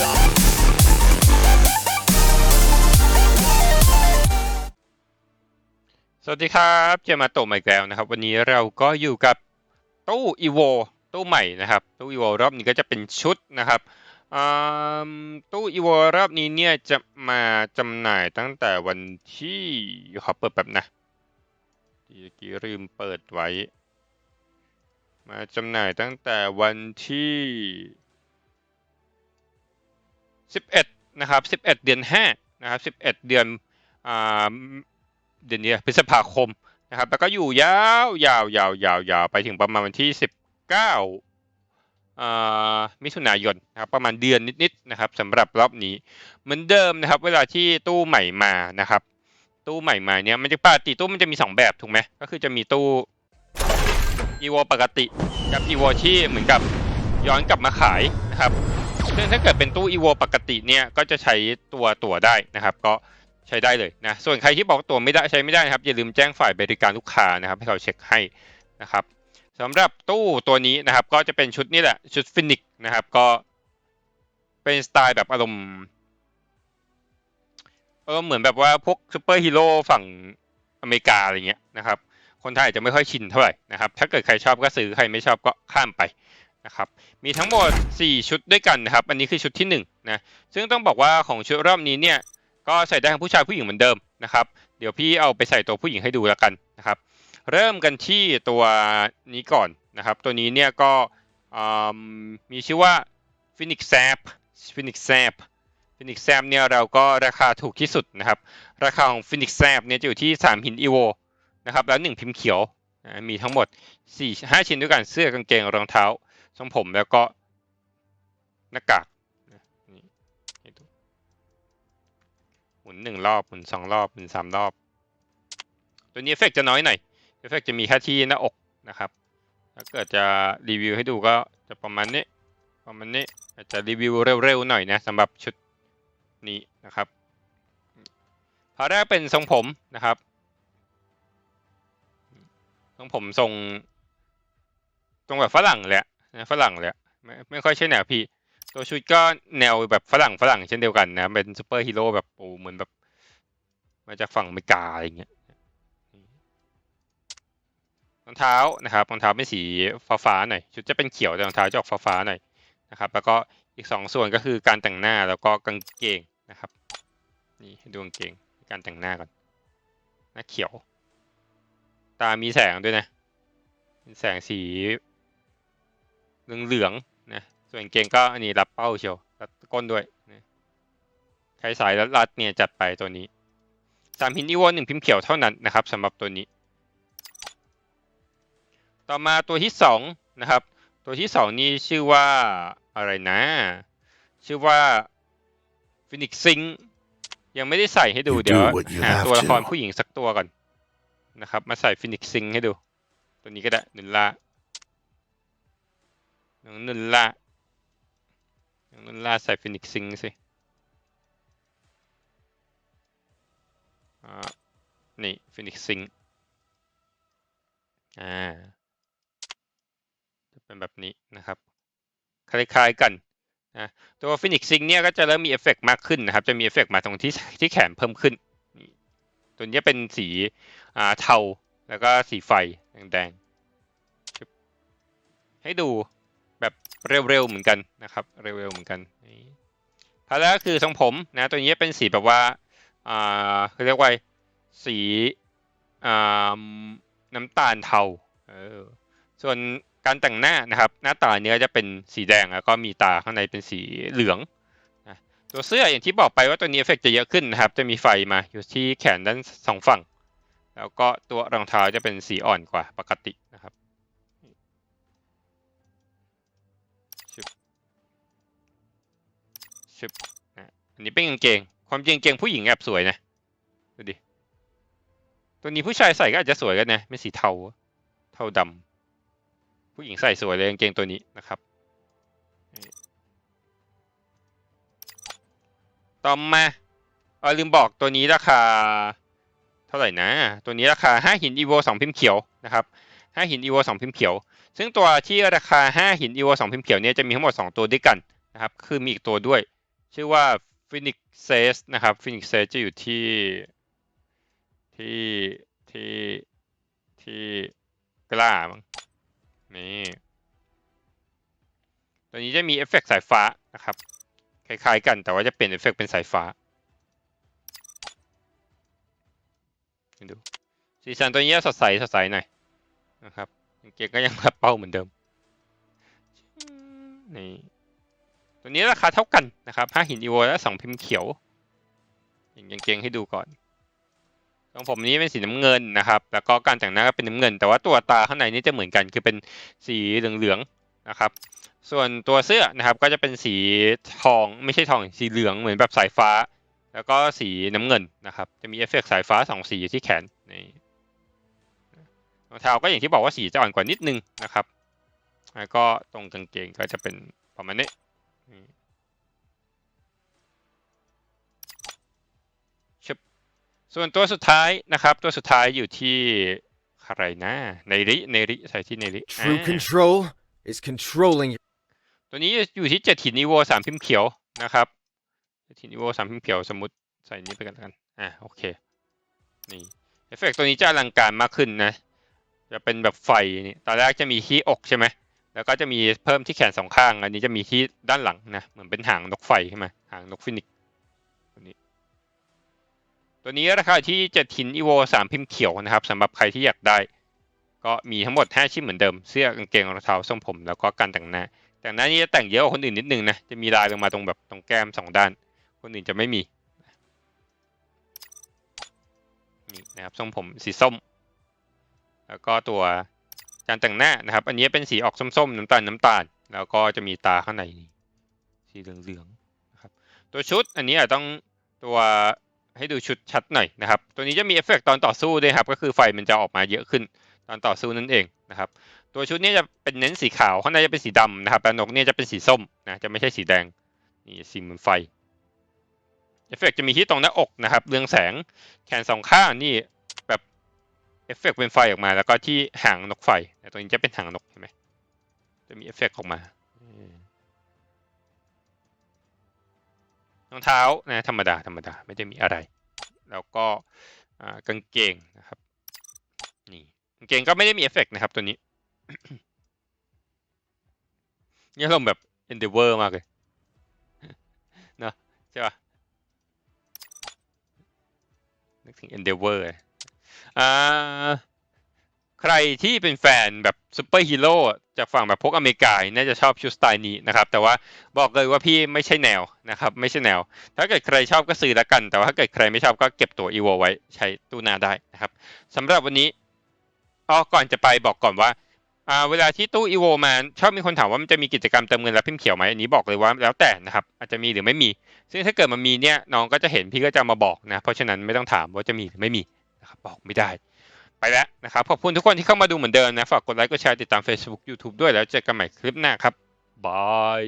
สวัสดีครับเจมาโตใหม่อีกแล้วนะครับ วันนี้เราก็อยู่กับตู้อีโวตู้ใหม่นะครับตู้อีโวรอบนี้ก็จะเป็นชุดนะครับตู้อีโวรอบนี้เนี่ยจะมาจำหน่ายตั้งแต่วันที่ขอเปิดแบบนะเมื่อกี้ลืมเปิดไว้ มาจำหน่ายตั้งแต่วันที่ 11นะครับ11 เดือน5นะครับ11 เดือนอ่าเดือนนี้พฤษภาคมนะครับแล้วก็อยู่ยาวยาวยาวยาวยาวไปถึงประมาณวันที่สิบเก้ามิถุนายนนะครับประมาณเดือนนิดๆนะครับสำหรับรอบนี้เหมือนเดิมนะครับ เวลาที่ตู้ใหม่มานะครับตู้ใหม่มาเนี่ยมันจะปกติตู้มันจะมีสองแบบถูกไหมก็คือจะมีตู้อีโวปกติกับอีโวที่เหมือนกับย้อนกลับมาขายนะครับ ซึ่งถ้าเกิดเป็นตู้อีโวปกติเนี่ยก็จะใช้ตัวตัวได้นะครับ ก็ใช้ได้เลยนะ ส่วนใครที่บอกตัวไม่ได้ใช้ไม่ได้นะครับ อย่าลืมแจ้งฝ่ายบริการลูกค้านะครับ ให้เขาเช็คให้นะครับสำหรับตู้ตัวนี้นะครับ ก็จะเป็นชุดนี่แหละชุดฟินิกนะครับ ก็เป็นสไตล์แบบอารมณ์อารมณ์เหมือนแบบว่าพวกซูเปอร์ฮีโร่ฝั่งอเมริกาอะไรเงี้ยนะครับ คนไทยอาจจะไม่ค่อยชินเท่าไหร่นะครับ ถ้าเกิดใครชอบก็ซื้อใครไม่ชอบก็ข้ามไป นะครับมีทั้งหมด 4 ชุดด้วยกันนะครับ อันนี้คือชุดที่1นะซึ่งต้องบอกว่าของชุดรอบนี้เนี่ยก็ใส่ได้ทั้งผู้ชายผู้หญิงเหมือนเดิมนะครับ เดี๋ยวพี่เอาไปใส่ตัวผู้หญิงให้ดูแล้วกันนะครับ เริ่มกันที่ตัวนี้ก่อนนะครับ ตัวนี้เนี่ยก็มีชื่อว่า Phoenix Sap Phoenix Sap Phoenix Sap เนี่ยเราก็ราคาถูกที่สุดนะครับ ราคาของ Phoenix Sap เนี่ยจะอยู่ที่ 3 หิน EVO นะครับแล้ว 1 พิมพ์เขียวมีทั้งหมด4 5ชิ้นด้วยกันเสื้อกางเกงรองเท้า ทรงผมแล้วก็หน้ากากนี่ให้ดูหมุนหนึ่งรอบหมุนสองรอบหมุนสามรอบ ตัวนี้เอฟเฟกต์จะน้อยหน่อยเอฟเฟกต์จะมีแค่ที่หน้าอกนะครับถ้าเกิดจะรีวิวให้ดูก็จะประมาณนี้ประมาณนี้อาจจะรีวิวเร็วๆหน่อยนะสำหรับชุดนี้นะครับพาแรกเป็นทรงผมนะครับทรงผมทรงทรงแบบฝรั่งเละ นะฝรั่งเลยไม่ไม่ค่อยใช่แนวพี่ตัวชุดก็แนวแบบฝรั่งฝรั่งเช่นเดียวกันนะ เป็นซูเปอร์ฮีโร่แบบโอ้เหมือนแบบ มาจากฝั่งอเมริกาอะไรเงี้ยรองเท้านะครับรองเท้าเป็นสีฟ้าๆหน่อยชุดจะเป็นเขียวแต่รองเท้าจะออกฟ้าๆหน่อยนะครับ แล้วก็อีกสองส่วนก็คือการแต่งหน้าแล้วก็กางเกงนะครับนี่ดูกางเกงการแต่งหน้าก่อนหน้าเขียว ตามีแสงด้วยนะเป็นแสงสี เหลืองๆนะส่วนเกงก็อันนี้รับเป้าเชียวรับก้นด้วยนะใครสายรัดๆเนี่ยจัดไปตัวนี้สามพิมพ์อีโวหนึ่งพิมพ์เขียวเท่านั้นนะครับสำหรับตัวนี้ ต่อมาตัวที่สองนะครับ ตัวที่สองนี่ชื่อว่าอะไรนะ ชื่อว่าฟินิกซิงยังไม่ได้ใส่ให้ดู You เดี๋ยว do what you หา have ตัวละคร to ผู้หญิงสักตัวก่อนนะครับ มาใส่ฟินิกซิงให้ดู ตัวนี้ก็ได้นุนล่า น้องนุนล่าน้องนุนล่าใส่ฟินิกซิงสิอ่านี่ฟินิกซิงอ่าจะเป็นแบบนี้นะครับ คล้ายๆกันนะตัวฟินิกซิงเนี่ยก็จะเริ่มมีเอฟเฟกต์มากขึ้นนะครับ จะมีเอฟเฟกต์มาตรงที่ที่แขนเพิ่มขึ้น ตัวนี้เป็นสีอ่าเทา แล้วก็สีไฟแดงๆให้ดู แบบเร็วๆเหมือนกันนะครับ เร็วๆเหมือนกันพาแล้วก็คือทรงผมนะตัวนี้เป็นสีแบบว่าอ่าเขาเรียกว่าสีอ่าน้ำตาลเทาเออส่วนการแต่งหน้านะครับ หน้าตาเนี้ยจะเป็นสีแดงแล้วก็มีตาข้างในเป็นสีเหลืองนะตัวเสื้ออย่างที่บอกไปว่าตัวนี้เอฟเฟกต์จะเยอะขึ้นนะครับ จะมีไฟมาอยู่ที่แขนด้านสองฝั่ง แล้วก็ตัวรองเท้าจะเป็นสีอ่อนกว่าปกติ ชึบนะอันนี้เป็นกางเกง ความจริงกางเกงผู้หญิงแอบสวยนะ ดูดิ ตัวนี้ผู้ชายใส่ก็อาจจะสวยกันนะเป็นสีเทา เทาดำ ผู้หญิงใส่สวยเลยกางเกงตัวนี้นะครับ ต่อมาเออลืมบอกตัวนี้ราคา เท่าไหร่นะ ตัวนี้ราคา 5 หิน evo 2พิมพ์เขียวนะครับ 5 หิน evo 2พิมพ์เขียว ซึ่งตัวที่ราคา 5 หิน evo 2พิมพ์เขียวเนี่ยจะมีทั้งหมด 2 ตัวด้วยกันนะครับ คือมีอีกตัวด้วย ชื่อว่า Phoenix s a s นะครับ Phoenix s a s จะอยู่ที่ที่ที่ที่กล้ามั้งนี่ตัวนี้จะมีเอฟเฟกต์สายฟ้านะครับ คล้ายๆกันแต่ว่าจะเปลี่ยนเอฟเฟกต์เป็นสายฟ้าดูสีสันตัวนี้สดใสสดใสหน่อยนะครับเกงก็ยังแบบเป้าเหมือนเดิมนี่ ตัวนี้ราคาเท่ากันนะครับห้าหินอีโวและสองพิมพ์เขียวอย่างเกงให้ดูก่อนของผมนี้เป็นสีน้ำเงินนะครับ แล้วก็การแต่งหน้าก็เป็นน้ำเงิน แต่ว่าตัวตาข้างในนี่จะเหมือนกัน คือเป็นสีเหลืองๆนะครับ ส่วนตัวเสื้อนะครับก็จะเป็นสีทองไม่ใช่ทองสีเหลืองเหมือนแบบสายฟ้า แล้วก็สีน้ำเงินนะครับ จะมีเอฟเฟกต์สายฟ้าสองสีอยู่ที่แขนนี่รองเท้าก็อย่างที่บอกว่าสีจะอ่อนกว่านิดนึงนะครับ แล้วก็ตรงกางเกงก็จะเป็นประมาณนี้ ส่วนตัวสุดท้ายนะครับ ตัวสุดท้ายอยู่ที่ใครนะในริในริใส่ที่ในริ True อ่า control is controlling ตัวนี้อยู่ที่เจ็ดหินอีโวสามพิมพ์เขียวนะครับเจ็ดหินอีโวสามพิมพ์เขียวสมมติใส่นี้ไปกันแล้วกันอะโอเคนี่เอฟเฟกต์ตัวนี้จะอลังการมากขึ้นนะ จะเป็นแบบไฟนี่ตอนแรกจะมีที่อกใช่ไหมแล้วก็จะมีเพิ่มที่แขนสองข้าง อันนี้จะมีที่ด้านหลังนะเหมือนเป็นหางนกไฟใช่ไหมหางนกฟินิกซ์ตัวนี้ ตัวนี้ราคาที่จ็ดหินอีโวสามพิมพ์เขียวนะครับสำหรับใครที่อยากได้ ก็มีทั้งหมดห้าชิ้นเหมือนเดิม เสื้อกางเกงรองเท้าทรงผม แล้วก็การแต่งหน้า แต่งหน้านี้จะแต่งเยอะกว่าคนอื่นนิดนึงนะ จะมีลายลงมาตรงแบบตรงแก้มสองด้าน คนอื่นจะไม่มีนี่นะครับทรงผมสีส้ม แล้วก็ตัวการแต่งหน้านะครับ อันนี้เป็นสีออกส้มๆน้ำตาลน้ำตาล แล้วก็จะมีตาข้างในนี่สีเหลืองๆนะครับตัวชุดอันนี้อาจต้องตัว ให้ดูชุดชัดหน่อยนะครับ ตัวนี้จะมีเอฟเฟกต์ตอนต่อสู้ด้วยครับ ก็คือไฟมันจะออกมาเยอะขึ้นตอนต่อสู้นั่นเองนะครับ ตัวชุดนี้จะเป็นเน้นสีขาว ข้างในจะเป็นสีดำนะครับแต่นกเนี่ยจะเป็นสีส้มนะ จะไม่ใช่สีแดง นี่สีเหมือนไฟ เอฟเฟกต์จะมีที่ตรงหน้าอกนะครับ เรืองแสง แขนสองข้างนี่แบบเอฟเฟกต์เป็นไฟออกมา แล้วก็ที่หางนกไฟแต่ตัวนี้จะเป็นหางนกเห็นไหมจะมีเอฟเฟกต์ออกมา รองเท้านะธรรมดาธรรมดาไม่ได้มีอะไร แล้วก็กางเกงนะครับนี่กางเกงก็ไม่ได้มีเอฟเฟกต์นะครับตัวนี้นี่อารมณ์แบบ endeavor มากเลยเนอะใช่ปะนึกถึง endeavor เลยอ่า ใครที่เป็นแฟนแบบซูเปอร์ฮีโร่จากฝั่งแบบพวกอเมริกาน่าจะชอบชุดสไตล์นี้นะครับ แต่ว่าบอกเลยว่าพี่ไม่ใช่แนวนะครับ ไม่ใช่แนว ถ้าเกิดใครชอบก็ซื้อล้วกัน แต่ว่าถ้าเกิดใครไม่ชอบก็เก็บตัวอีโวไว้ใช้ตู้นาได้นะครับสำหรับวันนี้อ๋อก่อนจะไปบอกก่อนว่าอ่าเวลาที่ตู้อีโวมาชอบมีคนถามว่ามันจะมีกิจกรรมเติมเงินรับพิมพ์เขียวไหมอันนี้บอกเลยว่าแล้วแต่นะครับอาจจะมีหรือไม่มี ซึ่งถ้าเกิดมันมีเนี่ยน้องก็จะเห็นพี่ก็จะมาบอกนะ เพราะฉะนั้นไม่ต้องถามว่าจะมีหรือไม่มีนะครับบอกไม่ได้ ไปแล้วนะครับ ขอบคุณทุกคนที่เข้ามาดูเหมือนเดิมนะ ฝากกดไลค์ กดแชร์ ติดตาม Facebook YouTube ด้วยแล้วเจอกันใหม่คลิปหน้าครับ บาย